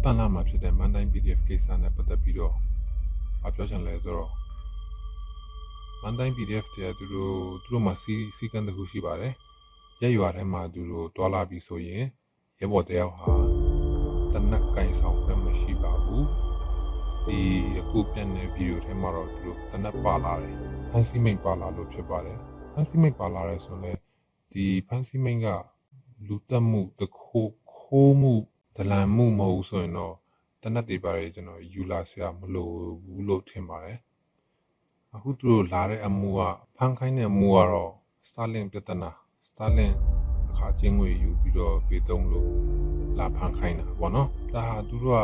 လက်ပံလာမှာဖြစ်တဲ့မန်တိုင်း PDF ကိစ္စနဲ့ပတ်သက်ပြီးတော့အပြောချင်လဲဆိုတော့မန်တိုင်း PDF တဲ့သူတို့သူတို့မှာစီစီကံတစ်ခုရှိပါတယ်ရက်ရွာထဲမှာသူတို့တွာလာပြီးဆိုရင်ရဲဘော်တယောက်ဟာတနက်ကင်ဆောင်ခွင့်မရှိပါဘူးဒီအခုပြန်တဲ့ဗီဒီယိုထဲမှာတော့သူတို့တနက်ပါလာတယ်ဖန်စီမိတ်ပါလာလို့ဖြစ်ပါတယ်ဖန်စီမိတ်ပါလာရဲဆိုတော့ဒီဖန်စီမိတ်ကလူတက်မှုတခိုးခိုးမှု ဒလန်မှုမဟုတ်ဘူးဆိုရင်တော့တနက်တွေပါတယ်ကျွန်တော်ယူလာဆရာမလိုဘူးလို့ထင်ပါတယ်အခုသူတို့လာတဲ့အမှုကဖန်ခိုင်းတဲ့အမှုကတော့စတာလင်ပြဿနာစတာလင်အခါချင်းငွေယူပြီးတော့ပေးသုံးလို့လာဖန်ခိုင်းတာပေါ့နော်ဒါဟာသူတို့က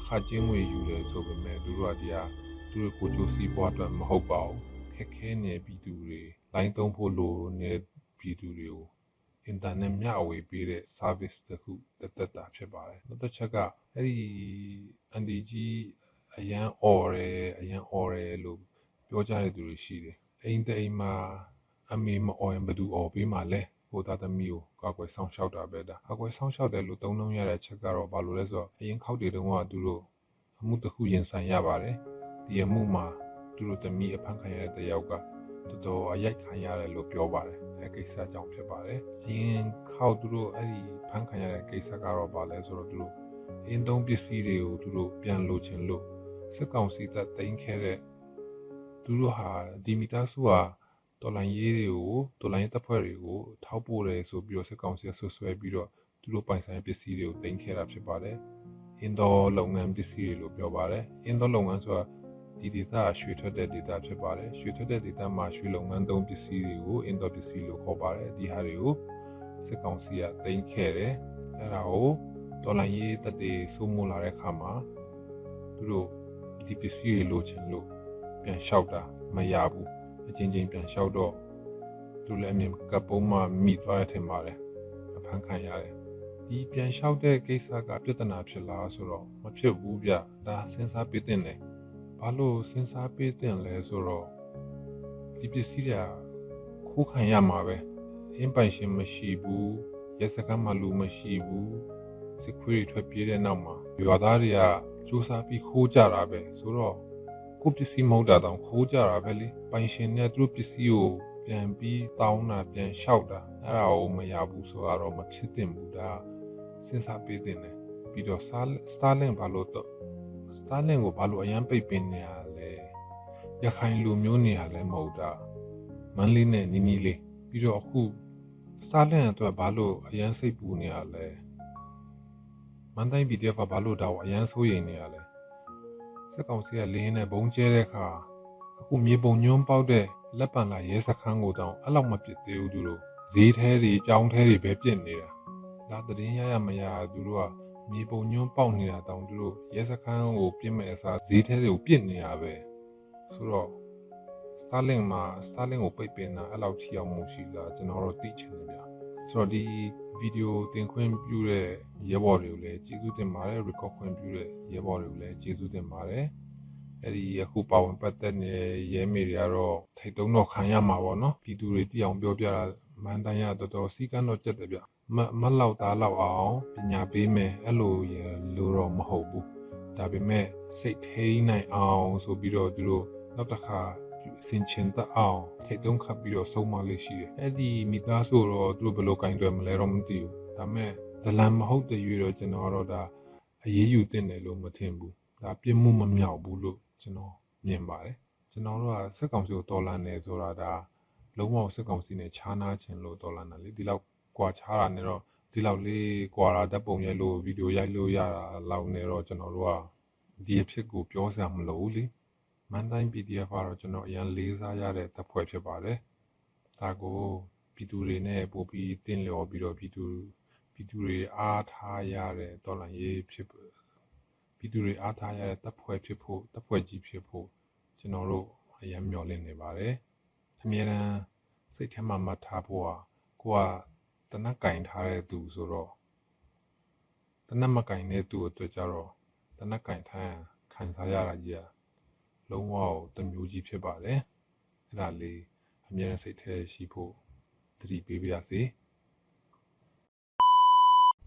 အခါချင်းငွေယူတယ်ဆိုပေမဲ့သူတို့ကဒီဟာသူတို့ကိုချိုးစီးပွားအတွက်မဟုတ်ပါဘူးခက်ခဲနေပြည်သူတွေလိုင်းသုံးဖို့လိုနေပြည်သူတွေကို အင်တာနက်မျှဝေပေးတဲ့ service တစ်ခုတက်တက်တာဖြစ်ပါတယ်နောက်တစ်ချက်ကအဲ့ဒီ NDG အရန် or ရယ်အရန် or ရယ်လို့ပြောကြတဲ့သူတွေရှိတယ်အိမ်တိမ်မှာအမေမ or ရင်ဘယ်သူ or ပေးမှာလဲိုသားသမီးကိုကာကွယ်ဆောင်ရှောက်တာပဲဒါကာကွယ်ဆောင်ရှောက်တယ်လို့သုံးလုံးရတဲ့ချက်ကတော့ဘာလို့လဲဆိုတော့အရင်ခောက်တွေတုန်းကသူတို့အမှုတစ်ခုရင်ဆိုင်ရပါတယ်ဒီအမှုမှာသူတို့သမီးအဖမ်းခံရတဲ့တယောက်ကတော်တော်အရိုက်ခံရတယ်လို့ပြောပါတယ် အဲကိစ္စကြောင့်ဖြစ်ပါတယ်အရင်ခောက်သူတို့အဲ့ဒီဖမ်းခံရတဲ့ကိစ္စကတော့ဘာလဲဆိုတော့သူတို့အင်းသုံးပစ္စည်းတွေကိုသူတို့ပြန်လိုချင်လို့စစ်ကောင်စီတပ်သိမ်းခဲ့တဲ့သူတို့ဟာဒီမီတာစုဟာတော်လိုင်းရေးတွေကိုတော်လိုင်းတပ်ဖွဲ့တွေကိုထောက်ပို့တယ်ဆိုပြီးတော့စစ်ကောင်စီဆွဆွဲပြီးတော့သူတို့ပိုင်ဆိုင်ပစ္စည်းတွေကိုတင်ခဲ့တာဖြစ်ပါတယ်။အင်ဒိုလုပ်ငန်းပစ္စည်းတွေလို့ပြောပါတယ်။အင်ဒိုလုပ်ငန်းဆိုတာ ဒီဒေတာရွှေထွက်တဲ့ဒေတာဖြစ်ပါတယ်။ရွှေထွက်တဲ့ဒေတာမှာရွှေလုပ်ငန်းသုံးပစ္စည်းတွေကိုအင်ဒိုပစ္စည်းလို့ခေါ်ပါတယ်။ဒီဟာတွေကိုစစ်ကောင်စီကတင်ခဲ့တယ်။အဲဒါကိုတော်လိုင်းရေးတပ်တွေစိုးမိုးလာတဲ့အခါမှာသူတို့ဒီပစ္စည်းတွေလိုချင်လို့ပြန်လျှောက်တာမရဘူး။အချင်းချင်းပြန်လျှောက်တော့သူလည်းအမြင်ကပုံးမှမိသွားတဲ့ထင်ပါတယ်အဖန်ခံရတယ်ဒီပြန်လျှောက်တဲ့ကိစ္စကပြဿနာဖြစ်လားဆိုတော့မဖြစ်ဘူးဗျဒါစဉ်းစားပေးတဲ့တယ် ဘာလို့စဉ်းစားပေးတဲ့လဲဆိုတော့ဒီပစ္စည်းတွေကခိုးခံရမှာပဲအင်းပိုင်ရှင်မရှိဘူးရဲစခန်းမှာလူမရှိဘူးစစ်ခွေးတွေထွက်ပြေးတဲ့နောက်မှာရွာသားတွေကစူးစမ်းပြီးခိုးကြတာပဲဆိုတော့ကိုပစ္စည်းမဟုတ်တာတောင်ခိုးကြတာပဲလေပိုင်ရှင်နဲ့သူတို့ပစ္စည်းကိုပြန်ပြီးတောင်းတာပြန်လျှောက်တာအဲ့ဒါကိုမရဘူးဆိုတော့မဖြစ်သင့်ဘူးဒါစဉ်းစားပေးသင့်တယ်ပြီးတော့စတာလင်ဘာလို့တော့ စတာလင်ကိုဘာလို့အရန်ပိတ်ပင်နေရလဲရခိုင်လူမျိုးနေရလဲမဟုတ်တာမန်လေးနဲ့နီနီလေးပြီးတော့အခုစတာလင်အတွက်ဘာလို့အရန်စိတ်ပူနေရလဲမန်တိုင်း PDF ကဘာလို့တော့အရန်ဆိုးရိမ်နေရလဲစစ်ကောင်စီကလင်းနဲ့ဘုံကျဲတဲ့အခါအခုမြေပုံညွန်းပေါက်တဲ့လက်ပံလာရဲစခန်းကိုတောင်အဲ့လောက်မပစ်သေးဘူးသူတို့ဈေးထဲတွေကြောင်းထဲတွေပဲပြစ်နေတာဒါတရင်ရရမရသူတို့က မြေပုံညွန်းပေါက်နေတာတောင်သူတို့ရဲစခန်းကိုပြစ်မဲ့အစားဈေးထဲတွေကိုပြစ်နေရပဲဆိုတော့စတာလင်မှာစတာလင်ကိုပိတ်ပင်တာအဲ့လောက်ချီအောင်မှုရှိလားကျွန်တော်တို့သိချင်တယ်ဗျဆိုတော့ဒီဗီဒီယိုတင်ခွင့်ပြုတဲ့ရဲဘော်တွေကိုလည်းကျေးဇူးတင်ပါတယ် record ခွင့်ပြုတဲ့ရဲဘော်တွေကိုလည်းကျေးဇူးတင်ပါတယ်အဲ့ဒီအခုပါဝင်ပတ်သက်နေတဲ့ရဲမေတွေကတော့ထိတ်တုံးတော့ခံရမှာပေါ့နော်ပြည်သူတွေတိအောင်ပြောပြတာမန်တန်ရတော်တော်စီကန်းတော့ကြက်တယ်ဗျ မမလောက်သားလောက်အောင်ပညာပေးမယ်အဲ့လိုရလို့တော့မဟုတ်ဘူးဒါပေမဲ့စိတ်ထိန်နိုင်အောင်ဆိုပြီးတော့သူတို့နောက်တစ်ခါစင်ချင်တအောင်ထိတ်တုံးခတ်ပြီးတော့ဆုံးမလေးရှိတယ်အဲ့ဒီမိသားစုတော့သူတို့ဘယ်လိုကင်တွယ်မလဲတော့မသိဘူးဒါမဲ့ဒလန်မဟုတ်တဲ့ရွေတော့ကျွန်တော်တော့ဒါအရေးယူတင်တယ်လို့မထင်ဘူးဒါပြစ်မှုမမြောက်ဘူးလို့ကျွန်တော်မြင်ပါတယ်ကျွန်တော်တို့ကစက်ကောင်စီကိုတော်လန်နေဆိုတာဒါလုံးဝစက်ကောင်စီနဲ့ခြားနာခြင်းလို့တော်လန်တာလေဒီလောက် ကွာခြားတာနဲ့တော့ဒီလောက်လေးကွာတာဓာတ်ပုံရိုက်လို့ဗီဒီယိုရိုက်လို့ရတာလောက်နေတော့ကျွန်တော်တို့ကဒီအဖြစ်ကိုပြောစရာမလိုဘူးလေမန်တိုင်း PDF ကတော့ကျွန်တော်အရင်လေးစားရတဲ့တပ်ဖွဲ့ဖြစ်ပါတယ်ဒါကိုပြည်သူတွေနဲ့ပို့ပြီးတင်းလျော်ပြီးတော့ပြည်သူပြည်သူတွေအားထားရတဲ့တော်လှန်ရေးဖြစ်ပြည်သူတွေအားထားရတဲ့တပ်ဖွဲ့ဖြစ်ဖို့တပ်ဖွဲ့ကြီးဖြစ်ဖို့ကျွန်တော်တို့အရင်မျှော်လင့်နေပါတယ်အမြဲတမ်းစိတ်ထဲမှာမှတ်ထားဖို့ဟာကိုက တနက်ကင်ထားတဲ့သူဆိုတော့တနက်မကင်တဲ့သူအတွက်ကြတော့တနက်ကင်ထားရင်ခံစားရတာကြီးอ่ะလုံးဝတမျိုးကြီးဖြစ်ပါတယ်အဲ့ဒါလေးအမြဲတမ်းစိတ်ထဲရှိဖို့တတိပေးပါရစေ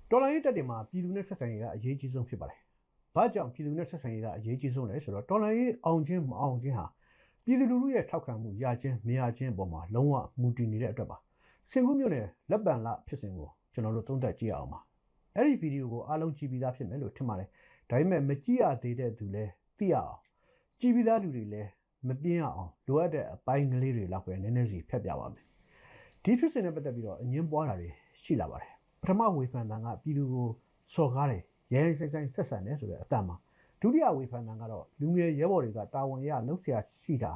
တော်လိုင်းရေးတက်တင်မှာပြည်သူနဲ့ဆက်ဆံရေးကအရေးကြီးဆုံးဖြစ်ပါတယ်။ဘာကြောင့်ပြည်သူနဲ့ဆက်ဆံရေးကအရေးကြီးဆုံးလဲဆိုတော့တော်လိုင်းရေးအောင်ခြင်းမအောင်ခြင်းဟာပြည်သူလူထုရဲ့ထောက်ခံမှုရခြင်းမရခြင်းအပေါ်မှာလုံးဝမူတည်နေတဲ့အတွက်ပါ။ စင်ကူးမျိုးနဲ့လက်ပံလဖြစ်စဉ်ကိုကျွန်တော်တို့သုံးသပ်ကြည့်အောင်ပါ။အဲ့ဒီဗီဒီယိုကိုအားလုံးကြည့်ပြီးသားဖြစ်မယ်လို့ထင်ပါတယ်။ဒါပေမဲ့မကြည့်ရသေးတဲ့သူလည်းသိရအောင်ကြည့်ပြီးသားလူတွေလည်းမပြင်းအောင်လိုအပ်တဲ့အပိုင်းကလေးတွေလောက်ပဲနည်းနည်းစီဖက်ပြပါမယ်။ဒီဖြစ်စဉ်နဲ့ပတ်သက်ပြီးတော့အငင်းပွားတာတွေရှိလာပါတယ်။ပထမဝေဖန်တန်ကပြည်သူကိုစော်ကားတယ်ရဲရဲဆိုင်ဆိုင်ဆက်ဆံတယ်ဆိုတဲ့အတန်မှာဒုတိယဝေဖန်တန်ကတော့လူငယ်ရဲဘော်တွေကတာဝန်ရလှုပ်ရှားရှိတာ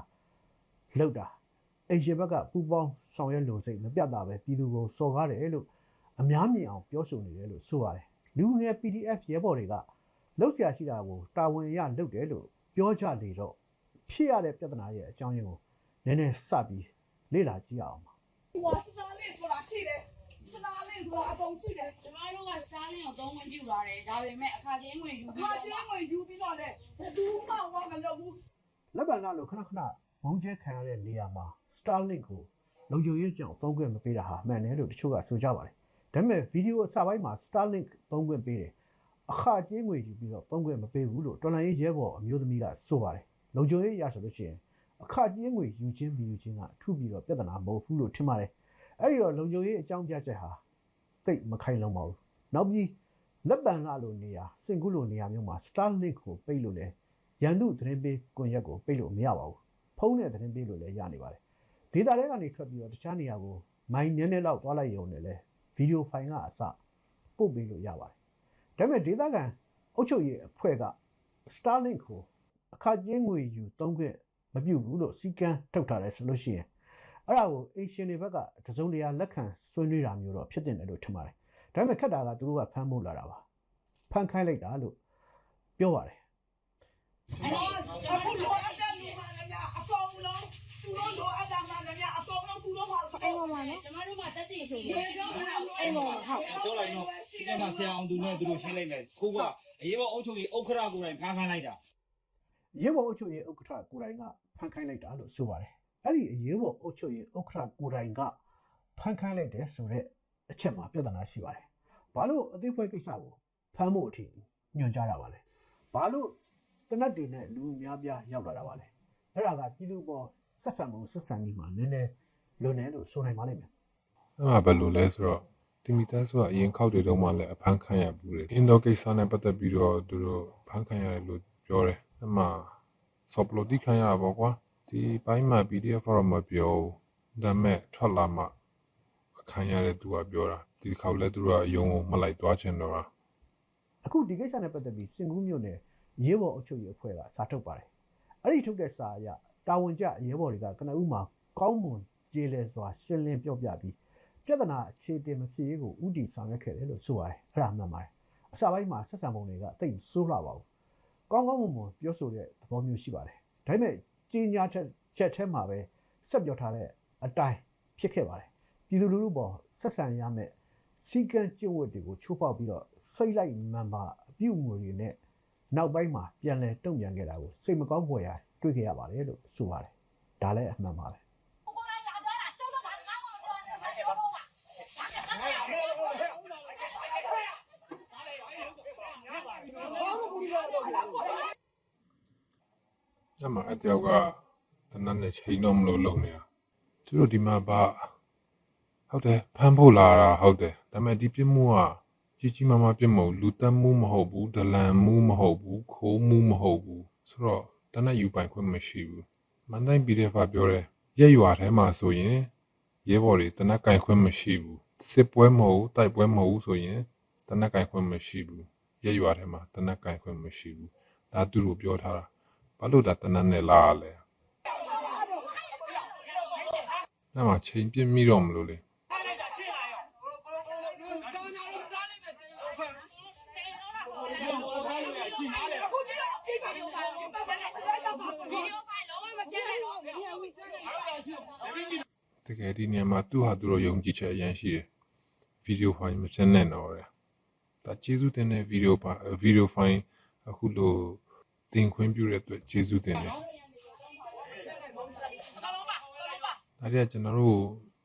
လှုပ်တာ အိမ်ရှင်ဘက်ကပူပေါင်းဆောင်ရွက်လို့စိတ်မပြတ်တာပဲပြည်သူကိုစော်ကားတယ်လို့အများမြင်အောင်ပြောဆိုနေတယ်လို့ဆိုပါတယ်လူငယ် PDF ရဲဘော်တွေကလောက်ဆရာရှိတာကိုတာဝန်ရလုပ်တယ်လို့ပြောကြလေတော့ဖြစ်ရတဲ့ပြဿနာရဲ့အကြောင်းရင်းကိုနည်းနည်းစပြီးလေ့လာကြည့်အောင်ပါဟိုစတာလင်ဆိုတာရှိတယ်စတာလင်ဆိုတာအပုံရှိတယ်ကျမတို့ကစတာလင်ကိုသုံးခွင့်ပြုပါတယ်ဒါပေမဲ့အခါချင်းဝင်ယူအခါချင်းဝင်ယူပြီးတော့လေဘယ်သူမှဝါမလုပ်ဘူးလက်ပံလာလို့ခဏခဏဘုံကျဲခံရတဲ့နေရာမှာ Starlink ကိုလုံခြုံရေးကြောင့်သုံးခွင့်မပေးတာဟာမှန်တယ်လို့တချို့ကဆိုကြပါတယ်။ဒါပေမဲ့ဗီဒီယိုအစပိုင်းမှာ Starlink သုံးခွင့်ပေးတယ်။အခကြေးငွေယူပြီးတော့သုံးခွင့်မပေးဘူးလို့တော်လိုင်းရေးရဲဘော်အမျိုးသမီးကဆိုပါတယ်။လုံခြုံရေးရဆိုလို့ရှိရင်အခကြေးငွေယူခြင်းပြီးယူခြင်းကအထူးပြီးတော့ပြဿနာမဟုတ်ဘူးလို့ထင်ပါတယ်။အဲ့ဒီတော့လုံခြုံရေးအကြောင်းပြချက်ဟာတိတ်မခိုင်လုံပါဘူး။နောက်ပြီးလက်ပံလာလိုနေရာစင်ကူးလိုနေရာမျိုးမှာ Starlink ကိုပိတ်လို့လဲရန်သူသတင်းပေးကွန်ရက်ကိုပိတ်လို့မရပါဘူး။ဖုန်းနဲ့သတင်းပေးလို့လည်းရနေပါတယ်။ ဒေတာတွေကနေထွက်ပြီးတော့တခြားနေရာကိုမိုင်းနည်းနည်းလောက်သွားလိုက်ရုံနဲ့လဲဗီဒီယိုဖိုင်ကအစပို့ပေးလို့ရပါတယ်။ဒါပေမဲ့ဒေတာကန်အုပ်ချုပ်ရေးအဖွဲ့က Starlink ကိုအခကျင်းငွေယူသုံးခွင့်မပြုဘူးလို့စီကံထုတ်ထားတယ်ဆိုလို့ရှိရင်အဲ့ဒါကို Asian တွေဘက်ကတစုံတရာလက်ခံဆွေးနွေးတာမျိုးတော့ဖြစ်တင်တယ်လို့ထင်ပါတယ်။ဒါပေမဲ့ခက်တာကသူတို့ကဖမ်းဖို့လာတာပါ။ဖမ်းခိုင်းလိုက်တာလို့ပြောပါတယ်အခုလိုအပ်တဲ့လူမှလည်းအကုန်လုံးသူတို့လိုအပ်တာမှလည်းအကုန်လုံး သူတို့ဟာအဲ့ပေါ်မှာနော်ကျမတို့ကတက်တည်ဆိုရဘယ်တော့မှအဲ့ပေါ်မှာဟုတ်ပြောလိုက်တော့ဒီကမှာဆရာအောင်သူနဲ့သူတို့ရှင်းလိုက်မယ်ခုကအရေးပေါ်အုပ်ချုပ်ရေးဥက္ခရာကိုယ်တိုင်ဖမ်းခိုင်းလိုက်တာ။ရေဘော်အုပ်ချုပ်ရေးဥက္ကဋ္ဌကိုယ်တိုင်ကဖမ်းခိုင်းလိုက်တာလို့ဆိုပါတယ်။အဲ့ဒီအရေးပေါ်အုပ်ချုပ်ရေးဥက္ကဋ္ဌကိုယ်တိုင်ကဖမ်းခိုင်းလိုက်တယ်ဆိုတော့အချက်မှာပြဿနာရှိပါတယ်။ဘာလို့အသေးဖွဲကိစ္စကိုဖမ်းဖို့အထိညွှန်ကြားတာပါလဲ။ဘာလို့တနတ်တွေနဲ့လူအများပြားရောက်လာတာပါလဲ။အဲ့ဒါကပြည်သူပေါ်ဆက်ဆံမှုဆက်ဆံရေးမှာနည်းနည်း လွန်တယ်လို့ဆိုနိုင်ပါလိမ့်မယ်အဲ့မှာဘယ်လိုလဲဆိုတော့တီမီသားဆိုတာအရင်ခောက်တွေတုန်းမှလည်းအဖမ်းခံရဘူးတယ်အင်ဒိုကိစ္စနဲ့ပတ်သက်ပြီးတော့သူတို့ဖမ်းခံရတယ်လို့ပြောတယ်အဲ့မှာဆော်ပလိုတီခံရတာပေါ့ကွာဒီဘိုင်းမှာ PDF တော့မပြောဘူးဒါပေမဲ့ထွက်လာမှအခမ်းရတဲ့သူကပြောတာဒီတစ်ခါလည်းသူတို့ကအယုံကိုမလိုက်သွားချင်တော့တာ။အခုဒီကိစ္စနဲ့ပတ်သက်ပြီးစင်ကူးမြို့နယ်ရေဘော်အုပ်ချုပ်ရေးအဖွဲ့ကစာထုတ်ပါတယ်။အဲ့ဒီထုတ်တဲ့စာအရတာဝန်ကျရေဘော်တွေကကနဦးမှာကောင်းမွန် ကျေလဲစွာရှင်းလင်းပြောပြပြီးပြဿနာအခြေတင်မဖြစ်ရေးကိုဥတီဆောင်ရွက်ခဲ့တယ်လို့ဆိုပါတယ်။အဲ့ဒါမှန်ပါတယ်။အစပိုင်းမှာဆက်ဆံပုံတွေကတိတ်ဆိုးလှပါဘူး။ကောင်းကောင်းမွန်မွန်ပြောဆိုတဲ့သဘောမျိုးရှိပါတယ်။ဒါပေမဲ့ကြီးညာချက်ချက်ထဲမှာပဲဆက်ပြောထားတဲ့အတိုင်းဖြစ်ခဲ့ပါတယ်။ပြည်သူလူထုပေါ်ဆက်ဆံရမယ့်စီကံကျင့်ဝတ်တွေကိုချိုးဖောက်ပြီးတော့စိတ်လိုက်မှန်ပါအပြုအမူတွေနဲ့နောက်ပိုင်းမှာပြန်လည်တုံ့ပြန်ခဲ့တာကိုစိတ်မကောင်းဖွယ်ရာတွေ့ခဲ့ရပါတယ်လို့ဆိုပါတယ်။ဒါလည်းအမှန်ပါပဲ ကိုလိုက်လာကြတာကျုပ်တို့ဘာမှမပြောနဲ့မရှိဘူးက အဲ့မှာအတယောက်ကတနတ်နဲ့ချိန်တော့မလို့လုံနေတာသူတို့ဒီမှာဘာဟုတ်တယ်ဖမ်းဖို့လာတာဟုတ်တယ်ဒါပေမဲ့ဒီပြစ်မှုကကြီးကြီးမားမားပြစ်မှုလူတက်မှုမဟုတ်ဘူးဒလန်မှုမဟုတ်ဘူးခိုးမှုမဟုတ်ဘူးဆိုတော့တနတ်ယူပိုင်ခွင့်မရှိဘူးမန်တိုင်း PDF ကပြောတယ်ရက်ရွာထဲမှာဆိုရင်ရဲဘော်တွေတနတ်ကင်ခွင့်မရှိဘူးစစ်ပွဲမဟုတ်တိုက်ပွဲမဟုတ်ဆိုရင်တနတ်ကင်ခွင့်မရှိဘူး ရက်ရွာထဲမှာတနတ်ကင်ခွင့်မရှိဘူးဒါသူတို့ပြောထားတာဘာလို့ဒါတနတ်နဲ့လာရလဲ။အဲ့မှာချိန်ပြစ်မိတော့မလို့လေအခုကျတော့ဒီပါဒီပါဒီပါလည်းလည်းတော့ပါဘူးဗီဒီယိုဖိုင်လုံးဝမပြတ်နိုင်တော့ဘူး။တကယ်ဒီနေရာမှာသူ့ဟာသူတို့ယုံကြည်ချက်အရင်ရှိတယ်။ဗီဒီယိုဖိုင်မစနဲ့တော့တယ်။ ဒါကျေးဇူးတင်တဲ့ဗီဒီယိုပါဗီဒီယိုဖိုင်အခုလိုတင်ခွင့်ပြုတဲ့အတွက်ကျေးဇူးတင်တယ်။ဒါတွေကကျွန်တော်တို့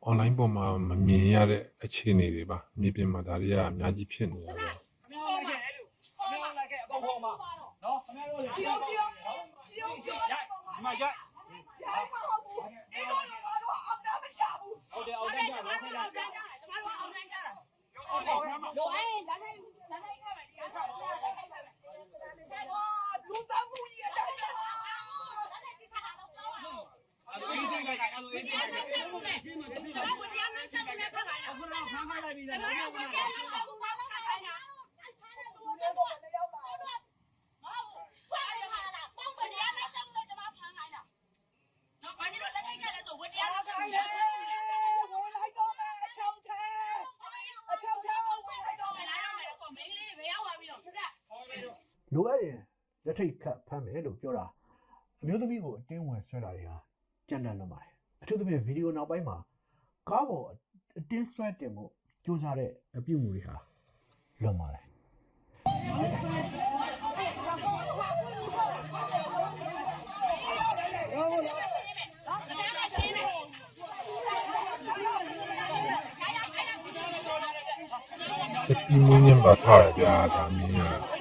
online ပေါ်မှာမမြင်ရတဲ့အခြေအနေတွေပါမြေပြင်မှာဒါတွေကအများကြီးဖြစ်နေရတော့ခင်ဗျားတို့လည်းခဲ့အဲ့လိုခင်ဗျားတို့လည်းခဲ့အကုန်ပေါ်မှာနော်ခင်ဗျားတို့လည်းကြည့်အောင်ကြည့်အောင်ကြည့်အောင်ကြည့်အောင်ရိုက်ဒီမှာရိုက်ဆရာမဟုတ်ဘူးဒီလိုလိုဘာလို့အောင်တာမရဘူးဟုတ်တယ်အောင်တိုင်းကြတော့ တာလိုအဲလက်ထိုင်လက်ထိုင်ခဲ့မယ်တရားထားလက်ထိုင်ခဲ့မယ်哇လူသားမှုကြီးရတယ်အဲ့လိုအေးစိတ်လိုက်အဲ့လိုအေးစိတ်တရားလိုနဲ့က်ဆက်မှုနဲ့ကျမတို့တရားနဲ့ဆက်မှုနဲ့ဖတ်လိုက်တာအခုတော့ဖမ်းခိုင်းလိုက်ပြီ ကျ လား မတို့တရားနဲ့ဆက်မှုနဲ့ဖတ်လိုက်တာ လူသားတော့လည်းရောက်လာ ဟုတ်တယ်မဟုတ်ဘူးဖတ်ရမှာလားပေါ့မတရားနဲ့ဆက်မှုနဲ့ကျမဖမ်းလိုက်တာနော်ဘာလို့လက်ထိုင်ခဲ့လဲဆိုဝတရားနဲ့ဆက်မှုနဲ့ ဝင်လိုက်တော့မယ်အချောင်းထဲအချောင်းထဲဝင်လိုက်တော့ မ မယ် လာတော့မယ်ကောမင်းကလေးတွေဘယ်ရောက်သွားပြီးတော့ပြတ် လိုအပ်ရင်လက် ထိတ်ခတ်ဖမ်းမယ်လို့ပြောတာအမျိုးသမီးကိုအတင်းဝင်ဆွဲတာတွေဟာကြမ်းတမ်းလွန်ပါတယ်အထူးသဖြင့်ဗီဒီယိုနောက်ပိုင်းမှာကားပေါ်အတင်းဆွဲတင်မှုစူးစမ်းတဲ့အပြုအမူတွေဟာလွန်ပါတယ်ချက်တီးမွေးညင်းပါထားရဗျာဒါ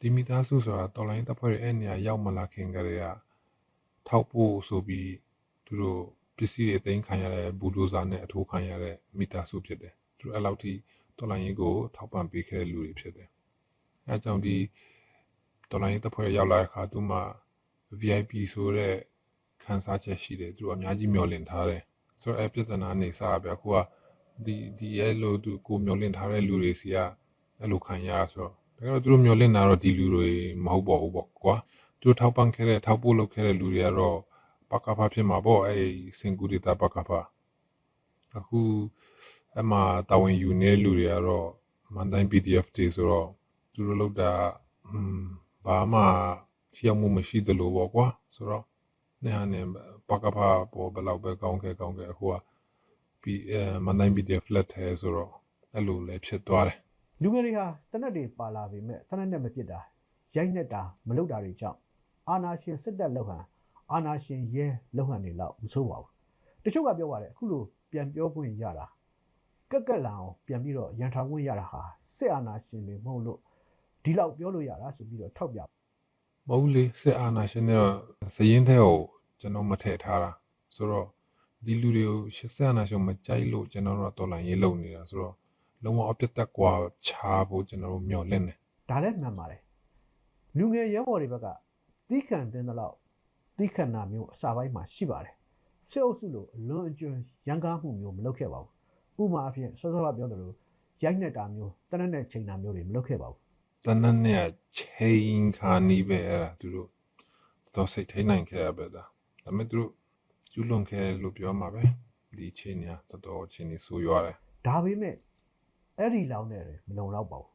ဒီမိသားစုဆိုတာတော်လိုင်းတပ်ဖွဲ့ရဲ့အဲ့နေရာရောက်မလာခင်ကတည်းကထောက်ဖို့ဆိုပြီးသူတို့ပစ္စည်းတွေအသိမ်းခံရတဲ့ဘူဒိုဇာနဲ့အထိုးခံရတဲ့မိသားစုဖြစ်တယ်သူတို့အဲ့လောက်ထိတော်လိုင်းရေးကိုထောက်ပံ့ပေးခဲ့တဲ့လူတွေဖြစ်တယ်အဲကြောင့်ဒီတော်လိုင်းရေးတပ်ဖွဲ့ရောက်လာတဲ့အခါသူမှ VIP ဆိုတဲ့ခန်းစားချက်ရှိတယ်သူတို့အများကြီးမျှော်လင့်ထားတယ် ဆိုတော့အဲ့ပြဿနာနေစားဗျအခုကဒီဒီအဲ့လိုသူကိုမျှော်လင့်ထားတဲ့လူတွေစီကအဲ့လိုခံရတာဆိုတော့ဒါကတော့သူတို့မျှော်လင့်တာတော့ဒီလူတွေမဟုတ်ပါဘူးပေါ့ကွာသူတို့ထောက်ပံ့ခဲ့တဲ့ထောက်ပို့လုပ်ခဲ့တဲ့လူတွေကတော့ပကဖဖြစ်မှာပေါ့အဲ့စင်ကူဒေတာပကဖအခုအမှတာဝန်ယူနေတဲ့လူတွေကတော့မန်တိုင်း PDF တွေဆိုတော့သူတို့လောက်တာอืมဘာမှရှေ့မှုမရှိသလိုပေါ့ကွာဆိုတော့နေဟာနေ ပကဖပေါ်ဘယ်လောက်ပဲကောင်းခဲ့ကောင်းခဲ့အခုကပြီးအဲမန်တိုင်း PDF flat ထဲဆိုတော့အဲ့လိုလည်းဖြစ်သွားတယ်လူငယ်တွေဟာတနက်တွေပါလာပေမဲ့တနက်နဲ့မပြစ်တာရိုက်နှက်တာမလုပ်တာတွေကြောင့်အာနာရှင်စစ်တပ်လောက်ဟန်အာနာရှင်ရဲလောက်ဟန်တွေလောက်မဆိုးပါဘူးတချို့ကပြောပါတယ်အခုလိုပြန်ပြောခွင့်ရတာကက်ကက်လန်အောင်ပြန်ပြီးတော့ရန်ထောင်ခွင့်ရတာဟာစစ်အာနာရှင်တွေမဟုတ်လို့ဒီလောက်ပြောလို့ရတာဆိုပြီးတော့ထောက်ပြမဟုတ်လေစစ်အာဏာရှင်တွေကစရင်ထဲကို ကျွန်တော်မထည့်ထားတာဆိုတော့ဒီလူတွေကိုစစ်အာဏာရှင်မကြိုက်လို့ကျွန်တော်တို့ကတော်လိုင်းရေးလုပ်နေတာဆိုတော့လုံးဝအပြတ်တက်ကွာချာဖို့ကျွန်တော်တို့မျှော်လင့်တယ်ဒါလည်းမှန်ပါတယ်လူငယ်ရဲဘော်တွေဘက်ကသီးခံတဲ့လောက်သီးခံတာမျိုးအစာပိုင်းမှာရှိပါတယ်စစ်အုပ်စုလိုအလွန်အကျွံရန်ကားမှုမျိုးမလုပ်ခဲ့ပါဘူးဥပမာအဖြစ်စောစောကပြောသလိုရိုက်နှက်တာမျိုးတနက်နဲ့ချိန်တာမျိုးတွေမလုပ်ခဲ့ပါဘူးတနက်နဲ့ချိန်ခါနီးပဲအဲ့ဒါသူတို့တော့စိတ်ထိန်နိုင်ခဲ့ရပဲဒါ ဒါပေမဲ့သူတို့ကျူးလွန်ခဲ့လို့ပြောမှာပဲဒီချိန်ညာတော်တော်ချိန်နေဆိုးရွားတယ်ဒါပေမဲ့အဲ့ဒီလောက်နဲ့လည်းမလုံလောက်ပါဘူး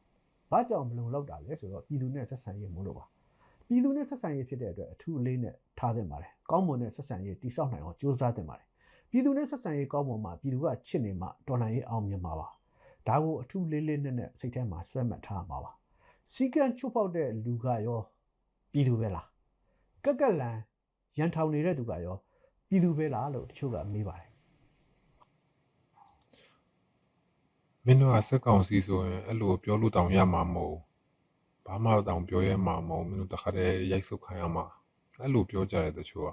ဘာကြောင့်မလုံလောက်တာလဲဆိုတော့ပြည်သူနဲ့ဆက်ဆံရေးမို့လို့ပါပြည်သူနဲ့ဆက်ဆံရေးဖြစ်တဲ့အတွက်အထူးအလေးနဲ့ထားသင့်ပါတယ်ကောင်းမွန်တဲ့ဆက်ဆံရေးတိစောက်နိုင်အောင်ကြိုးစားသင့်ပါတယ်ပြည်သူနဲ့ဆက်ဆံရေးကောင်းမွန်မှပြည်သူကချစ်နေမှတော်လှန်ရေးအောင်မြင်မှာပါဒါကိုအထူးလေးလေးနက်နက်စိတ်ထဲမှာဆွဲမှတ်ထားမှာပါစီကံချိုးပေါက်တဲ့လူကရောပြည်သူပဲလားကက်ကက်လန် ရန်ထောင်နေတဲ့သူကရောပြည်သူပဲလားလို့တချို့ကမေးပါတယ်မင်းတို့ကစက်ကောင်စီဆိုရင်အဲ့လိုပြောလို့တောင်ရမှာမဟုတ်ဘူးဘာမှတောင်ပြောရမှာမဟုတ်မင်းတို့တခါတည်းရိုက်စုတ်ခိုင်းရမှာအဲ့လိုပြောကြတယ်တချို့က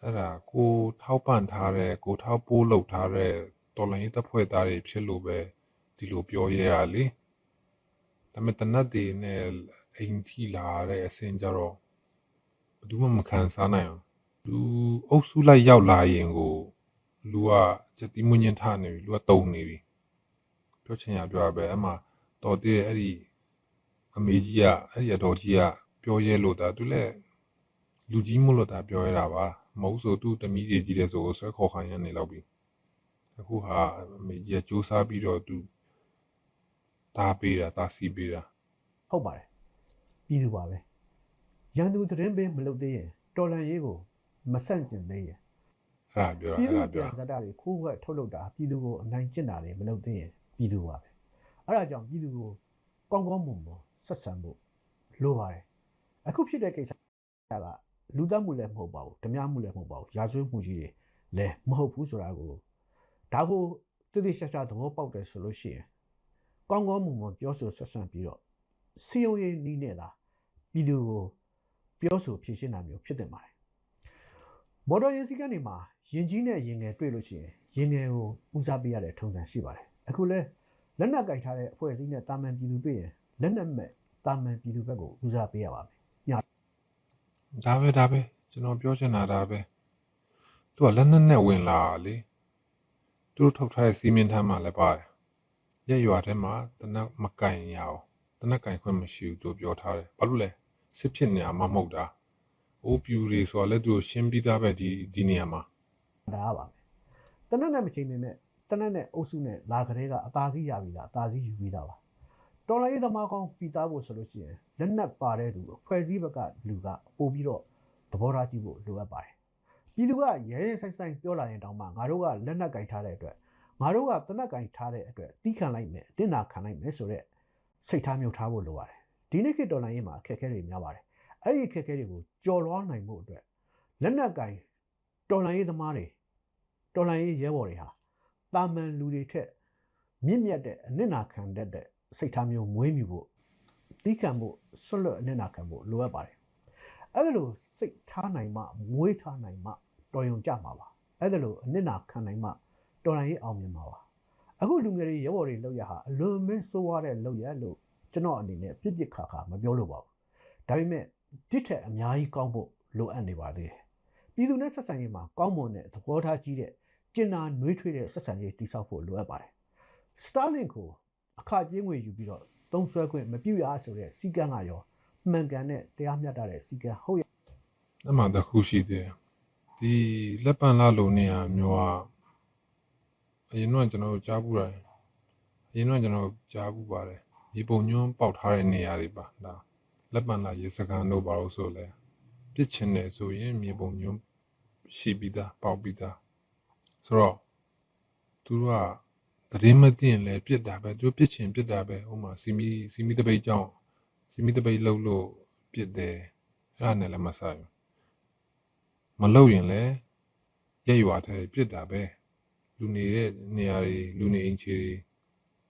အဲ့ဒါကိုထောက်ပံ့ထားတဲ့ကိုထောက်ပိုးလုပ်ထားတဲ့တော်လိုင်းရေးတပ်ဖွဲ့သားတွေဖြစ်လို့ပဲဒီလိုပြောရတာလေဒါပေမဲ့တနတ်တွေနဲ့အိမ်ထိလာတဲ့အစင်ကြတော့ ဘယ်သူမှမခံစားနိုင်အောင်လူအုပ်စုလိုက်ရောက်လာရင်ကိုလူကစက်တီးမွညင်ထနေပြီလူကတုံနေပြီပြောချင်ရပြောရပဲအမှတော်တည်တဲ့အဲ့ဒီအမေကြီးကအဲ့ဒီအတော်ကြီးကပြောရဲလို့ဒါသူလည်းလူကြီးမို့လို့ဒါပြောရတာပါမဟုတ်ဆိုသူ့တမီးတွေကြီးတယ်ဆိုဆွဲခေါ်ခိုင်းရနေတော့ပြီအခုဟာအမေကြီးကစူးစမ်းပြီးတော့သူတားပေးတာတားစီပေးတာဟုတ်ပါတယ်ပြည်သူပါပဲ ရန်သူသတင်းပေးမလုပ်သေးရင်တော်လန်ရေးကိုမဆန့်ကျင်သေးရင်အဲ့ဒါပြောတာပြည်အဲ့သူဒါပြပြောန်တာဇာတာတွေခိုးခွက်ထုတ်လုပ်တာပြည်သူကိုအနိုင်ကျင့်တာတွေမလုပ်သေးရင်ပြည်သူပါပဲအဲ့ဒါကြောင့်ပြည်သူကိုကောင်းကောင်းမွန်မွန်ဆက်ဆံဖို့လိုပါတယ်အခုဖြစ်တဲ့ကိစ္စကလူသားမှုလည်းမဟုတ်ပါဘူးဓမြမှုလည်းမဟုတ်ပါဘူးရာဇဝတ်မှုကြီးတွေလည်းမဟုတ်ဘူးဆိုတာကိုဒါကိုတည်တည်ရှာရှာသဘောပေါက်တယ်ဆိုလို့ရှိရင်ကောင်းကောင်းမွန်မွန်ပြောဆိုဆက်ဆံပြီးတော့စီယုံရေးနီးနေတာပြည်သူကို ပြောဆိုဖြည့်ရှင်းတာမျိုးဖြစ်တင်ပါတယ်မော်တော်ယာဉ်စီကနေမှာရင်ကြီးနဲ့ရင်ငယ်တွေ့လို့ရှိရင်ရင်ငယ်ကိုဦးစားပေးရတဲ့ထုံစံရှိပါတယ်အခုလဲလက်နက်ကြိုက်ထားတဲ့အဖွဲ့အစည်းနဲ့တာမန်ပြည်သူတွေ့ရင်လက်နက်မဲ့တာမန်ပြည်သူဘက်ကိုဦးစားပေးရပါမယ်ဒါပဲဒါပဲကျွန်တော်ပြောချင်တာဒါပဲသူကလက်နက်နဲ့ဝင်လာတာလေသူတို့ထုတ်ထားတဲ့စီမင်းထမ်းမှလည်းပါတယ်ရက်ရွာထဲမှာတနက်မကင်ရအောင်တနက်ကင်ခွင့်မရှိဘူးသူပြောထားတယ်ဘာလို့လဲ စစ်ဖြစ်နေမှာမဟုတ်တာအိုးပြူတွေဆိုတော့လည်းသူတို့ရှင်းပြီးသားပဲဒီဒီနေရာမှာဒါပါမယ်တနက်နဲ့မချိန်နေမဲ့တနက်နဲ့အုပ်စုနဲ့လာကလေးကအသာစီးရပြီလားအသာစီးယူပြီးသားပါတော်လိုင်းသမားကောင်းပြီးသားဖို့ဆိုလို့ရှိရင်လက်နက်ပါတဲ့လူအဖွဲ့အစည်းဘက်ကလူကပို့ပြီးတော့သဘောထားကြည့်ဖို့လိုအပ်ပါတယ်ပြည်သူကရဲရဲဆိုင်ဆိုင်ပြောလာရင်တောင်မှငါတို့ကလက်နက်ကင်ထားတဲ့အတွက်ငါတို့ကတနက်ကင်ထားတဲ့အတွက်တီးခံလိုက်မယ်အတင်းနာခံလိုက်မယ်ဆိုတော့စိတ်ထားမြုပ်ထားဖို့လိုပါတယ် ဒီနေ့ခေတ်တော်လိုင်းရေးမှာအခက်အခဲတွေများပါတယ်အဲ့ဒီအခက်အခဲတွေကိုကြော်လွှားနိုင်ဖို့အတွက်လက်နက်ကင်တော်လိုင်းရေးသမားတွေတော်လိုင်းရေးရဲဘော်တွေဟာတာမန်လူတွေထက်မြင့်မြတ်တဲ့အနစ်နာခံတတ်တဲ့စိတ်ထားမျိုးမွေးမြူဖို့တီးခံဖို့ဆွတ်လွတ်အနစ်နာခံဖို့လိုအပ်ပါတယ်အဲ့ဒါလိုစိတ်ထားနိုင်မှမွေးထားနိုင်မှတော်ရုံကြမှာပါအဲ့ဒါလိုအနစ်နာခံနိုင်မှတော်လိုင်းရေးအောင်မြင်မှာပါအခုလူငယ်တွေရဲဘော်တွေလောက်ရဟာအလွန်မင်းဆိုးရတဲ့လောက်ရလို့ ကျွန်တော်အနေနဲ့ပြစ်ပြစ်ခါခါမပြောလို့ပါဘူးဒါပေမဲ့တစ်ထက်အများကြီးကောင်းဖို့လိုအပ်နေပါသေးတယ်ပြည်သူနဲ့ဆက်ဆံရေးမှာကောင်းမွန်တဲ့သဘောထားကြီးတဲ့ကျင်နာနှွေးထွေးတဲ့ဆက်ဆံရေးတည်ဆောက်ဖို့လိုအပ်ပါတယ်။ Starlink ကိုအခကြေးငွေယူပြီးတော့သုံးစွဲခွင့်မပြုရဆိုတဲ့စီကံကရောမှန်ကန်တဲ့တရားမျှတတဲ့စီကံဟုတ်ရဲ့အဲ့မှာတစ်ခုရှိသေးတယ်ဒီလက်ပံလာလိုနေရမျိုးကအရင်တော့ကျွန်တော်တို့ကြားဘူးတယ်အရင်တော့ကျွန်တော်ကြားဘူးပါတယ် ဒီပုံညွန်းပေါက်ထားတဲ့နေရာတွေပါဒါလက်ပံလာရေစကန်တို့ပါလို့ဆိုလဲပြစ်ချင်တယ်ဆိုရင်မြေပုံညွန်းရှိပြီးသားပေါက်ပြီးသားဆိုတော့သူတို့ကတရင်မသိရင်လည်းပြစ်တာပဲသူတို့ပြစ်ချင်ပြစ်တာပဲဟိုမှာစီမီစီမီတပိတ်ကြောင်းစီမီတပိတ်လှုပ်လို့ပြစ်တယ်အဲ့ဒါနဲ့လည်းမဆိုင်ဘူးမလုပ်ရင်လည်းရက်ရွာထဲပြစ်တာပဲလူနေတဲ့နေရာတွေလူနေအိမ်ခြေတွေ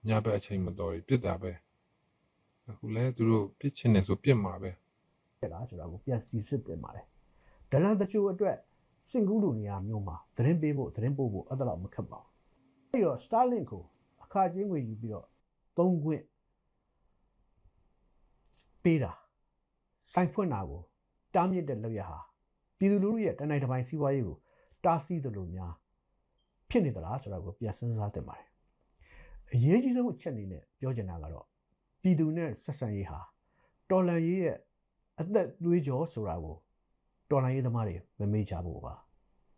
ညဘက်အချိန်မတော်တွေပြစ်တာပဲ အခုလဲသူတို့ပြစ်ချင်တယ်ဆိုပြစ်မှာပဲလားဆိုတာကိုပြန်စီစစ်တင်ပါတယ်။ဒလန်တချို့အတွက်စင်ကူးလူနေရာမျိုးမှာသတင်းပေးဖို့သတင်းပို့ဖို့အဲ့ဒါတော့မခက်ပါဘူး။အဲ့တော့ Starlink ကိုအခကြေးငွေယူပြီးတော့သုံးခွင့်ပေးတာစိုက်ဖွင့်တာကိုတားမြစ်တဲ့လောက်ရဟာပြည်သူလူထုရဲ့တနိုင်တစ်ပိုင်းစီးပွားရေးကိုတားဆီးသလိုများဖြစ်နေသလားဆိုတာကိုပြန်စဉ်းစားတင်ပါတယ်။အရေးကြီးဆုံးအချက်အနေနဲ့ပြောချင်တာကတော့ ပြည်သူနဲ့ဆက်ဆံရေးဟာတော်လန်ရေးရဲ့အသက်သွေးကြောဆိုတာကိုတော်လိုင်းရေးသမားတွေမမေ့ကြဘူးပါ